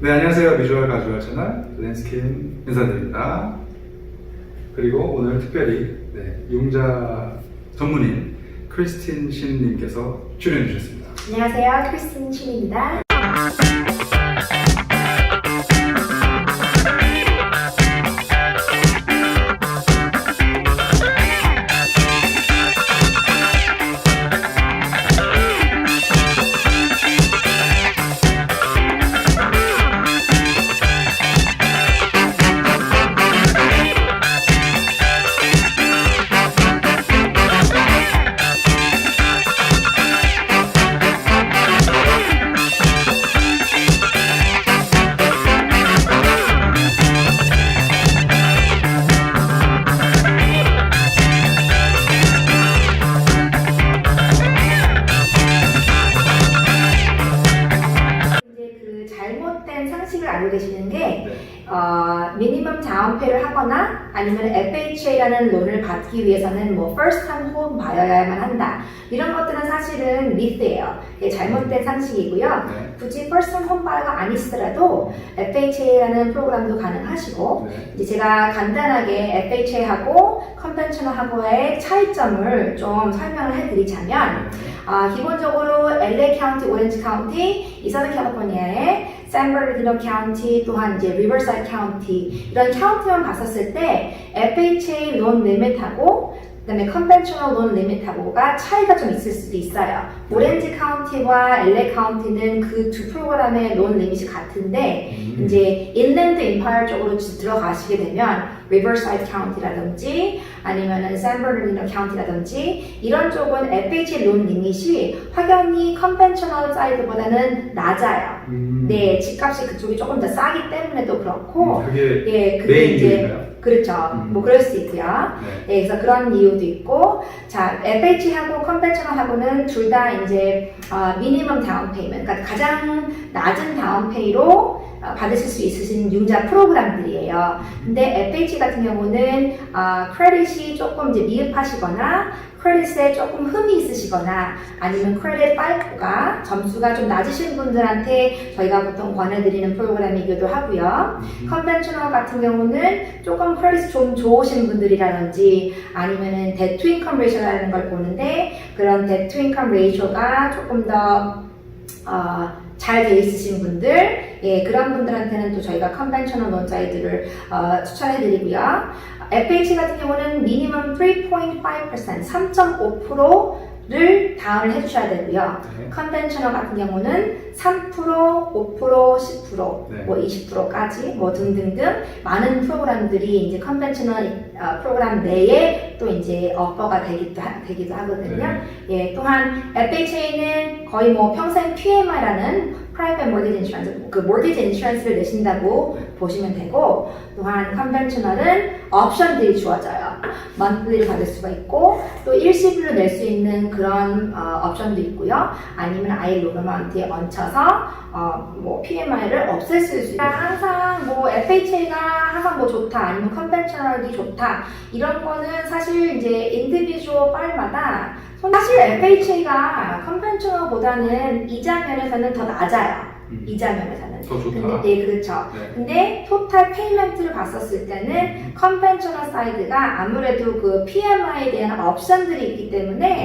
네, 안녕하세요. 비주얼 가주얼 채널 렌스킨 인사드립니다. 그리고 오늘 특별히 네, 용자 전문인 크리스틴 신님께서 출연해 주셨습니다. 안녕하세요. 크리스틴 신입니다. 상식을 알고 계시는 게 네. 어, 미니멈 다운페이를 하거나 아니면 FHA라는 론을 받기 위해서는 뭐 first time home 봐야만 한다. 이런 것들은 사실은 미스예요. 잘못된 상식이고요. 네. 굳이 first time home 바이어가 아니시더라도 FHA라는 프로그램도 가능하시고 네. 이제 제가 간단하게 FHA하고 컨벤셔널하고의 차이점을 좀 설명을 해드리자면 아, 기본적으로 LA 카운티, 오렌지 카운티, 이 서든 캘리포니아의 샌버르디노 카운티, 또한 이제 리버사이드 카운티 이런 카운티만 봤었을 때 FHA 론 리밋하고 그다음에 컨벤셔널 론 리밋하고가 차이가 좀 있을 수도 있어요. 오렌지 카운티와 LA 카운티는 그 두 프로그램의 론 리밋이 같은데 음. 이제 인랜드 임파이어 쪽으로 지- 들어가시게 되면 리버사이드 카운티라든지 아니면은 샌버르디노 카운티라든지 이런 쪽은 FHA 론 리밋이 확연히 컨벤셔널 사이드보다는 낮아요. 음. 네, 집값이 그쪽이 조금 더 싸기 때문에도 그렇고 음, 그게 예, 그게 메인 이제 이유인가요? 그렇죠. 음. 뭐 그럴 수도 있고요. 네. 네, 그래서 그런 이유도 있고, 자, FH하고 컨벤셔널하고는 둘 다 이제 어, 미니멈 다운 페이먼트, 그러니까 가장 낮은 다운 페이로 어, 받으실 수 있으신 융자 프로그램들이에요. 근데 FH 같은 경우는 어, 크레딧이 조금 이제 미흡하시거나 크레딧에 조금 흠이 있으시거나 아니면 크레딧 파이프가 점수가 좀 낮으신 분들한테 저희가 보통 권해드리는 프로그램이기도 하고요. 음. 컨벤셔널 같은 경우는 조금 크레딧 좀 좋으신 분들이라든지 아니면은 데투 인컴 레이쇼라는 걸 보는데 그런 데투 인컴 레이쇼가 조금 더 어, 잘돼 있으신 분들, 예, 그런 분들한테는 또 저희가 컨벤셔널 론사이드를 어, 추천해드리고요. FH 같은 경우는 미니멈 3.5%, 3.5%를 다운을 해주셔야 되고요. 네. 컨벤셔널 같은 경우는 3%, 5%, 10%, 네. 뭐 20%까지 뭐 등등등 많은 프로그램들이 이제 컨벤셔널 어, 프로그램 내에 또 이제 어퍼가 되기도, 하, 되기도 하거든요. 네. 예, 또한 FHA는 거의 뭐 평생 PMI라는 Private Mortgage Insurance, 그 Mortgage Insurance를 내신다고 보시면 되고, 또한 컨벤셔널은 옵션들이 주어져요. monthly를 받을 수가 있고, 또 일시불로 낼 수 있는 그런 어, 옵션도 있고요. 아니면 아예 로그먼트에 얹혀서 어, 뭐 PMI를 없앨 수 있어요. 항상 뭐 FHA가 항상 뭐 좋다, 아니면 컨벤셔널이 좋다, 이런 거는 사실 이제 인디비주얼 파일마다 사실 FHA가 컨벤셔널보다는 이자 면에서는 더 낮아요. 음. 이자 면에서는. 더 좋다. 근데 네, 그렇죠. 네. 근데 토탈 페이먼트를 봤었을 때는 컨벤셔널 사이드가 아무래도 그 PMI에 대한 옵션들이 있기 때문에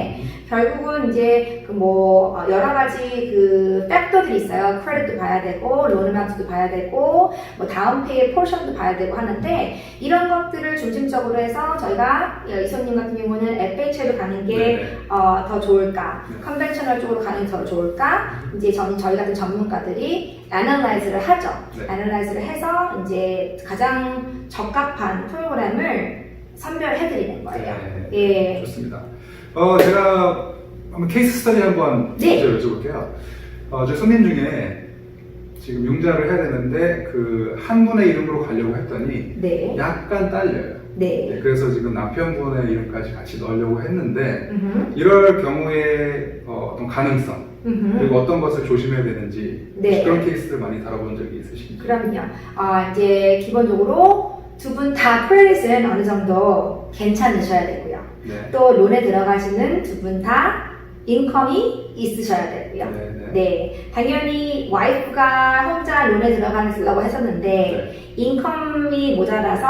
결국은 이제 그 뭐 여러 가지 그 팩터들이 있어요. 크레딧도 봐야 되고 론 어마운트도 봐야 되고 뭐 다운페이 포션도 봐야 되고 하는데 이런 것들을 중심적으로 해서 저희가 이소님 같은 경우는 FHA로 가는 게 네. 어, 더 좋을까? 네. 컨벤셔널 쪽으로 가는 게 더 좋을까? 이제 전, 저희 같은 전문가들이 애널라이즈를 하죠. 네. 애널라이즈를 해서 이제 가장 적합한 프로그램을 선별해드리는 거예요. 네. 예. 좋습니다. 어, 제가 한번 케이스 스터디 한번 네. 먼저 여쭤볼게요. 어, 저 손님 중에 지금 융자를 해야 되는데 그 한 분의 이름으로 가려고 했더니 네. 약간 딸려요. 네. 네, 그래서 지금 남편분의 이름까지 같이 넣으려고 했는데 음흠. 이럴 경우에 어, 어떤 가능성 음흠. 그리고 어떤 것을 조심해야 되는지 네. 그런 케이스를 많이 다뤄본 적이 있으신가요? 그럼요. 아, 이제 기본적으로 두 분다 크레딧은 어느 정도 괜찮으셔야 되고요. 네. 또 론에 들어가시는 두 분 다 인컴이 있으셔야 되고요. 네, 네. 네, 당연히 와이프가 혼자 론에 들어가려고 했었는데 네. 인컴이 모자라서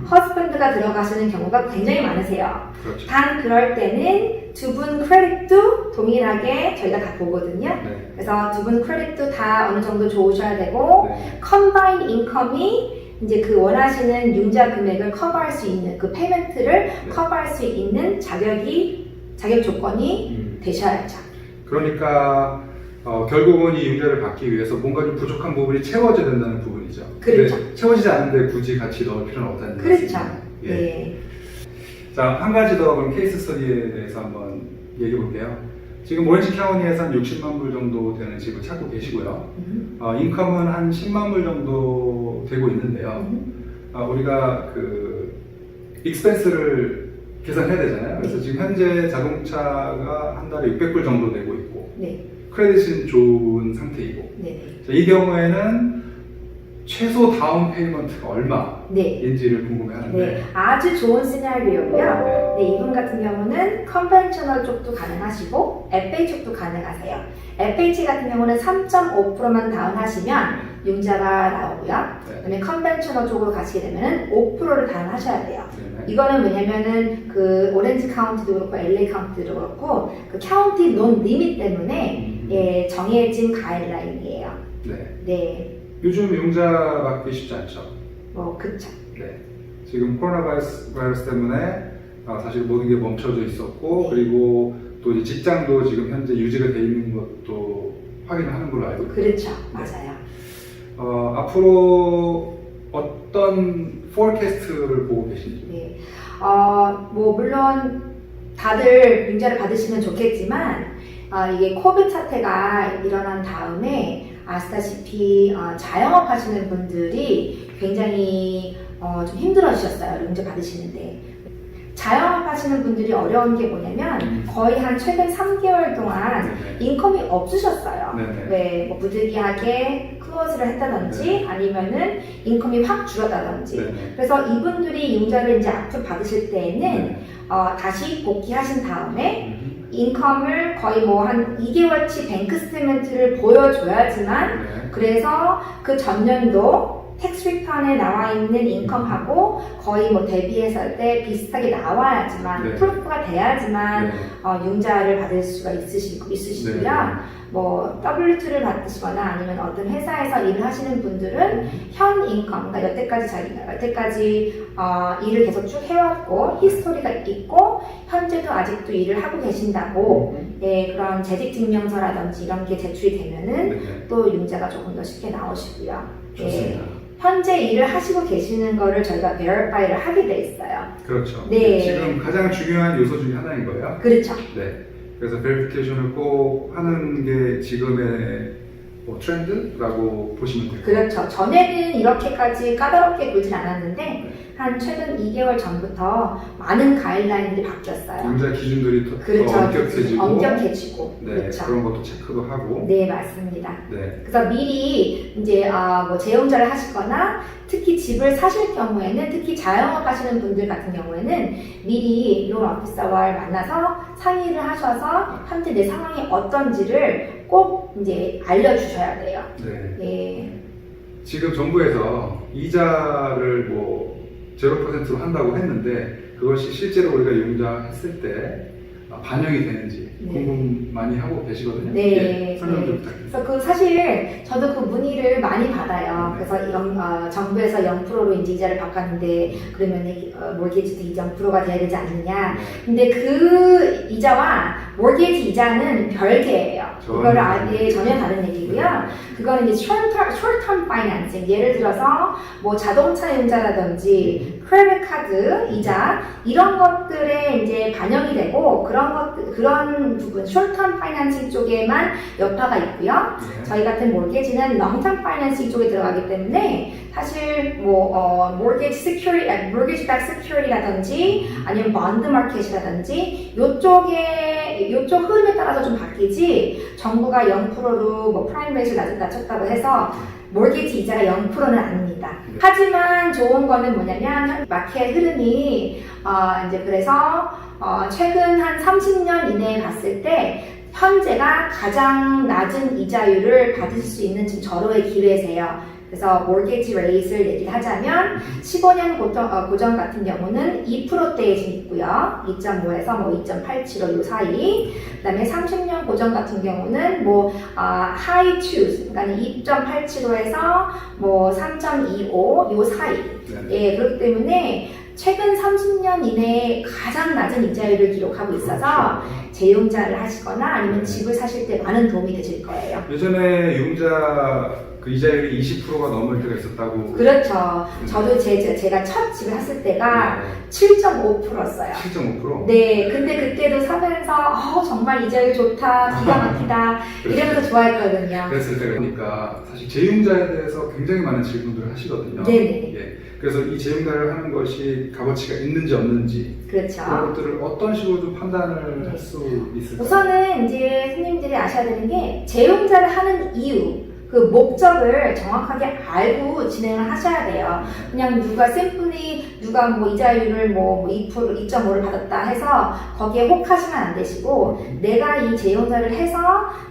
음, 허스밴드가 들어가시는 경우가 굉장히 많으세요. 그렇죠. 단 그럴 때는 두 분 크레딧도 동일하게 저희가 다 보거든요. 네. 그래서 두 분 크레딧도 다 어느 정도 좋으셔야 되고 네. 컨바인 인컴이 이제 그 원하시는 융자 금액을 커버할 수 있는 그 페이먼트를 커버할 수 있는 자격이 자격 조건이 음, 되셔야죠. 그러니까 어, 결국은 이 융자를 받기 위해서 뭔가 좀 부족한 부분이 채워져야 된다는 부분이죠. 그렇죠. 채워지지 않는데 굳이 같이 넣을 필요는 없다는 그렇죠. 말씀이에요. 예. 네. 자, 한 가지 더 그럼 케이스 스터디에 대해서 한번 얘기해 볼게요. 지금 오렌지 카운티에서 한 60만 불 정도 되는 집을 찾고 계시고요. 음, 어, 인컴은 한 10만 불 정도 되고 있는데요. 음, 아, 우리가 그 익스펜스를 계산해야 되잖아요. 그래서 지금 현재 자동차가 한 달에 600불 정도 내고 있고 네, 크레딧은 좋은 상태이고 네, 자, 이 경우에는 최소 다운 페이먼트가 얼마인지를 네. 궁금해하는데 네, 아주 좋은 시나리오고요. 네. 네, 이분 같은 경우는 컨벤셔널 쪽도 가능하시고 FA 쪽도 가능하세요. FH 같은 경우는 3.5%만 다운하시면 융자가 나오고요. 네. 그다음에 컨벤셔널 쪽으로 가시게 되면은 5%를 다운하셔야 돼요. 네. 이거는 왜냐면은 그 오렌지 카운티도 그렇고 LA 카운티도 그렇고 그 카운티 논 리밋 때문에 음, 예, 정해진 가이드라인이에요. 네. 네, 요즘 융자 받기 쉽지 않죠. 뭐 그쵸. 네. 지금 코로나 바이러스, 바이러스 때문에 아, 사실 모든 게 멈춰져 있었고 네. 그리고 또 이제 직장도 지금 현재 유지가 돼 있는 것도 확인을 하는 걸로 알고 있고 그렇죠, 맞아요. 어, 앞으로 어떤 포캐스트를 보고 계신지 네, 어, 뭐 물론 다들 융자를 받으시면 좋겠지만 어, 이게 코비드 사태가 일어난 다음에 아시다시피 어, 자영업 하시는 분들이 굉장히 어, 좀 힘들어지셨어요. 융자 받으시는데 자영업 하시는 분들이 어려운 게 뭐냐면 음. 거의 한 최근 3개월 동안 네네. 인컴이 없으셨어요. 네네. 네, 뭐 부득이하게 클로즈를 했다든지 아니면은 인컴이 확 줄었다든지 네네. 그래서 이분들이 융자를 이제 앞으로 받으실 때에는 네. 어, 다시 복귀하신 다음에 음, 인컴을 거의 뭐 한 2개월치 뱅크 스테이먼트를 보여줘야지만 네. 그래서 그 전년도 텍스 리턴에 나와 있는 인컴하고 거의 뭐 대비했을 때 비슷하게 나와야지만 네. 프로프가 돼야지만 네. 어, 융자를 받을 수가 있으시고 있으시고요. 네. 뭐 W2를 받으시거나 아니면 어떤 회사에서 일을 하시는 분들은 현 인컴, 그러니까 여태까지 자기가 여태까지 어, 일을 계속 쭉 해왔고 히스토리가 있고 현재도 아직도 일을 하고 계신다고 음, 예, 그런 재직 증명서라든지 이런 게 제출이 되면은 네네. 또 융자가 조금 더 쉽게 나오시고요. 좋습니다. 현재 일을 하시고 계시는 거를 저희가 베리파이를 하게 돼 있어요. 그렇죠. 네. 지금 가장 중요한 요소 중에 하나인 거예요. 그렇죠. 네. 그래서 베리피케이션을 꼭 하는 게 지금의 뭐 트렌드라고 보시면 돼요. 그렇죠. 전에는 이렇게까지 까다롭게 굴진 않았는데 한 최근 2개월 전부터 많은 가이드라인들이 바뀌었어요. 융자 기준들이 더, 그렇죠. 더 엄격해지고 엄격해지고. 네, 그렇죠. 그런 것도 체크도 하고 네, 맞습니다. 네. 그래서 미리 이제 어, 뭐 재용자를 하시거나 특히 집을 사실 경우에는 특히 자영업 하시는 분들 같은 경우에는 미리 론 오피서와 만나서 상의를 하셔서 현재 내 상황이 어떤지를 꼭 이제 알려주셔야 돼요. 네. 예. 지금 정부에서 이자를 뭐 0%로 한다고 했는데 그것이 실제로 우리가 융자했을 때 아, 반영이 되는지 네. 궁금 많이 하고 계시거든요. 네. 예, 설명 좀 네. 부탁드립니다. 그래서 그 사실 저도 그 문의를 많이 받아요. 네. 그래서 이런 어, 정부에서 0%로 이제 이자를 바꿨는데 그러면 어, 몰게지도 2.0%가 돼야 되지 않느냐. 네. 근데 그 이자와 몰게지 이자는 별개예요. 그거를 아예 전혀 다른 얘기고요. 그거는 이제 short-term, short-term financing. 예를 들어서 뭐 자동차 융자라든지 크레딧 카드 이자 이런 것들에 이제 반영이 되고 그런 것 그런 부분 short-term financing 쪽에만 여파가 있고요. 네. 저희 같은 몰게지는 long-term financing 쪽에 들어가기 때문에 사실 뭐 어, mortgage security, 아니, mortgage backed security라든지 아니면 bond market이라든지 요쪽에 요쪽 흐름에 따라서 좀 바뀌지 정부가 0%로 뭐 프라임 레이트를 낮- 낮췄다고 해서 몰게지 이자가 0%는 아닙니다. 네. 하지만 좋은 거는 뭐냐면 현 마켓 흐름이 어, 이제 그래서 어, 최근 한 30년 이내에 봤을 때 현재가 가장 낮은 이자율을 받으실 수 있는 지금 절호의 기회세요. 그래서 mortgage rate를 얘기를 하자면 15년 고정, 어, 고정 같은 경우는 2%대에 지금 있고요. 2.5에서 뭐 2.875요 사이. 그다음에 30년 고정 같은 경우는 뭐 아, high twos, 그러니까 2.875에서 뭐 3.25 요 사이. 네. 예, 그렇기 때문에 최근 30년 이내에 가장 낮은 이자율을 기록하고 있어서 재용자를 하시거나 아니면 네. 집을 사실 때 많은 도움이 되실 거예요. 예전에 융자 그 이자율이 20%가 넘을 때가 있었다고. 그렇죠. 저도 제, 제- 제가 첫 집을 샀을 때가 네. 7.5%였어요. 7.5%? 네, 근데 그때도 사면서 어, 정말 이자율 좋다, 기가 막히다 이러면서 좋아했거든요. 그랬을 때가 보니까 사실 재융자에 대해서 굉장히 많은 질문들을 하시거든요. 네네. 예. 그래서 이 재융자를 하는 것이 값어치가 있는지 없는지 그렇죠. 그런 것들을 어떤 식으로 좀 판단을 할 수 있을까요? 우선은 이제 손님들이 아셔야 되는 게 재용자를 하는 이유, 그 목적을 정확하게 알고 진행을 하셔야 돼요. 그냥 누가 샘플이 누가 뭐 이자율을 뭐 2%, 2.5를 받았다 해서 거기에 혹하시면 안 되시고 내가 이 재용자를 해서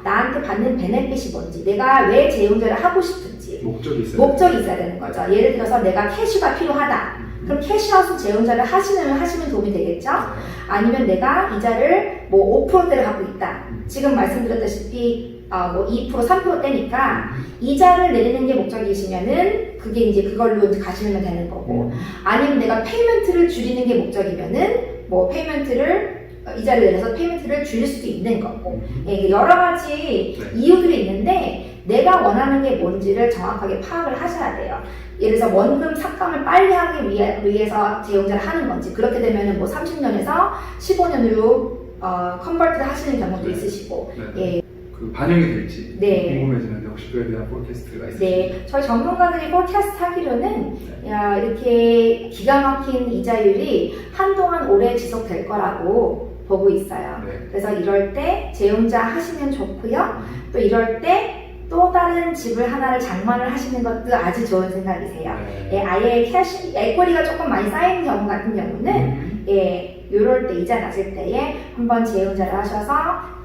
나한테 받는 베네핏이 뭔지 내가 왜 재용자를 하고 싶은지 목적이 있어요. 목적이 있어야 되는 거죠. 예를 들어서 내가 캐시가 필요하다. 그럼 캐시아웃 재용자를 하시면 하시면 도움이 되겠죠? 아니면 내가 이자를 뭐 5%대를 갖고 있다. 지금 말씀드렸다시피 어, 뭐 2%, 3%대니까 이자를 내리는 게 목적이시면은 그게 이제 그걸로 이제 가시면 되는 거고 아니면 내가 페이먼트를 줄이는 게 목적이면은 뭐 페이먼트를 어, 이자를 내려서 페이먼트를 줄일 수도 있는 거고 예, 이게 여러 가지 네. 이유들이 있는데 내가 원하는 게 뭔지를 정확하게 파악을 하셔야 돼요. 예를 들어서 원금 삭감을 빨리 하기 위해, 위해서 재용자를 하는 건지 그렇게 되면은 뭐 30년에서 15년으로 어, 컨버트를 하시는 경우도 네. 있으시고 네. 예, 그 반영이 될지 네. 궁금해지는데 혹시 그에 대한 폴캐스트가 있으신지 네, 저희 전문가들이 포캐스트 하기로는 야, 이렇게 기가 막힌 이자율이 한동안 오래 지속될 거라고 보고 있어요. 네. 그래서 이럴 때 재용자 하시면 좋고요. 또 이럴 때 또 다른 집을 하나를 장만을 하시는 것도 아주 좋은 생각이세요. 네. 예, 아예 캐시, 에코리가 조금 많이 쌓이는 경우 같은 경우는 음. 예, 요럴 때 이자 낮을 때에 한번 재용자를 하셔서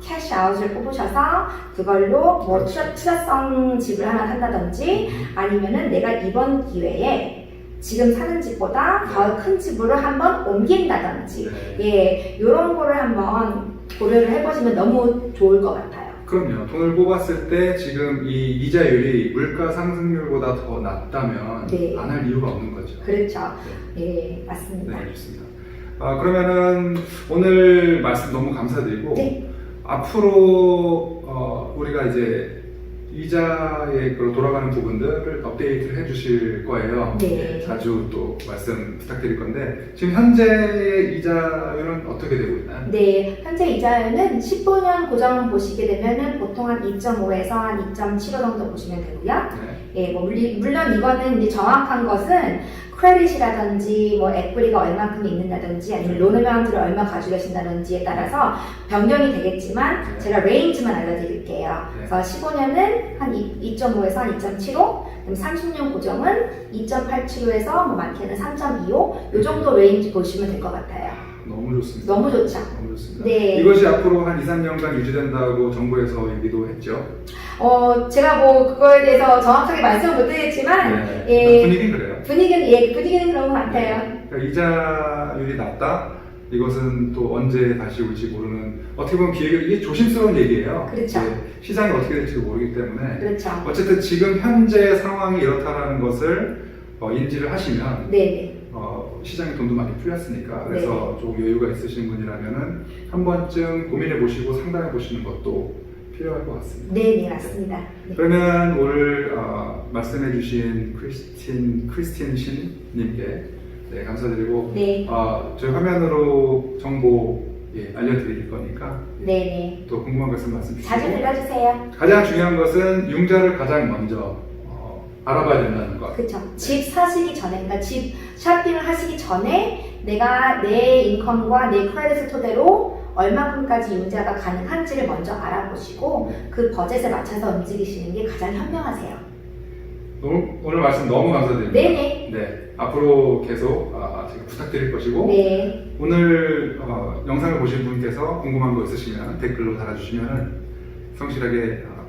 캐시 아웃을 뽑으셔서 그걸로 뭐 투자, 투자성 집을 하나 산다든지 아니면은 내가 이번 기회에 지금 사는 집보다 더 큰 집으로 한번 옮긴다든지 네. 예, 요런 거를 한번 고려를 해보시면 너무 좋을 것 같아요. 그럼요. 돈을 뽑았을 때 지금 이 이자율이 물가 상승률보다 더 낮다면 네. 안 할 이유가 없는 거죠. 그렇죠. 예, 맞습니다. 네, 좋습니다. 아, 그러면은 오늘 말씀 너무 감사드리고 네. 앞으로 어, 우리가 이제 이자에 그 돌아가는 부분들을 업데이트를 해주실 거예요. 네. 자주 또 말씀 부탁드릴 건데 지금 현재의 이자율은 어떻게 되고 있나요? 네, 현재 이자율은 15년 고정 보시게 되면은 보통 한 2.5에서 한 2.75 정도 보시면 되고요. 네. 예, 뭐 물리- 물론 이거는 이제 정확한 것은 크레딧이라든지 뭐 에quity 얼마큼 있는다든지 아니면 론 어마운트를 얼마 가지고 계신다든지에 따라서 변경이 되겠지만 네. 제가 레인지만 알려드릴게요. 네. 그래서 15년은 한 2.5에서 한 2.75, 그럼 30년 고정은 2.875에서 뭐 많게는 3.25, 요 정도 레인지 보시면 될 것 같아요. 너무 좋습니다. 너무 좋죠. 너무 좋습니다. 네. 이것이 앞으로 한 2, 3년간 유지된다고 정부에서 얘기도 했죠. 어, 제가 뭐 그거에 대해서 정확하게 말씀을 못 드리겠지만 네. 예. 분위기는 그래요. 분위기는 예, 분위기는 그런 것 같아요. 그러니까 이자율이 낮다. 이것은 또 언제 다시 올지 모르는 어떻게 보면 기회가 이게 조심스러운 얘기예요. 그렇죠. 예, 시장이 어떻게 될지 모르기 때문에 그렇죠. 어쨌든 지금 현재 상황이 이렇다라는 것을 어, 인지를 하시면 네, 어, 시장에 돈도 많이 풀렸으니까 그래서 좀 여유가 있으신 분이라면은 한 번쯤 고민해 보시고 상담해 보시는 것도 필요할 것 같습니다. 네, 네, 맞습니다. 네. 그러면 오늘 어, 말씀해주신 크리스틴 크리스틴 신님께 네, 감사드리고 네, 어, 저희 화면으로 정보 예, 알려드릴 거니까 네, 네. 또 궁금한 것은 말씀 자주 주시고 불러주세요. 가장 중요한 것은 융자를 가장 먼저 어, 알아봐야 된다는 것. 그렇죠. 집 사시기 전에, 그러니까 집 샵핑을 하시기 전에 내가 내 인컴과 내 크레딧을 토대로 얼마큼까지 융자가 가능한지를 먼저 알아보시고 그 버젯에 맞춰서 움직이시는 게 가장 현명하세요. 오늘 말씀 너무 감사드립니다. 네네. 네. 앞으로 계속 아, 아, 제가 부탁드릴 것이고 네. 오늘 어, 영상을 보신 분께서 궁금한 거 있으시면 댓글로 달아주시면 성실하게 어,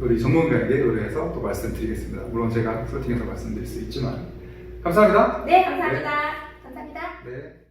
우리 전문가에게 의뢰해서 또 말씀드리겠습니다. 물론 제가 소팅해서 말씀드릴 수 있지만 감사합니다. 네, 감사합니다. 감사합니다. 네.